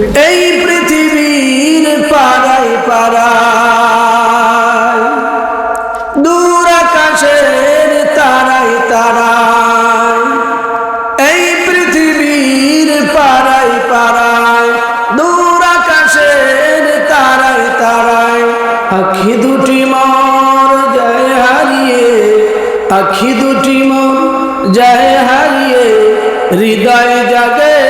এই পৃথিবীর পাড়ায় পাড়ায়, দূর আকাশের তারাই তারায়, এই পৃথিবীর পাড়ায় পাড়ায়, দূর আকাশের তারাই তারায়, আখি দুটি মর যায় হারিয়ে, আখি দুটি মর যায় হারিয়ে, হৃদয় জাগে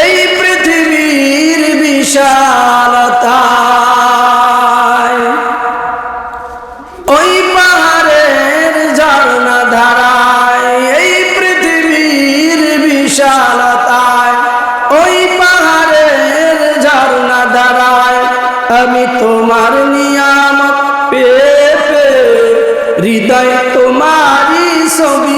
এই পৃথিবীর বিশালতায় ওই পাহাড়ের ঝর্ণা ধারায় এই পৃথিবীর বিশালতায় ওই পাহাড়ের ধারায় আমি তোমার নিয়ামত পেয়ে, হৃদয় তোমারই ছবি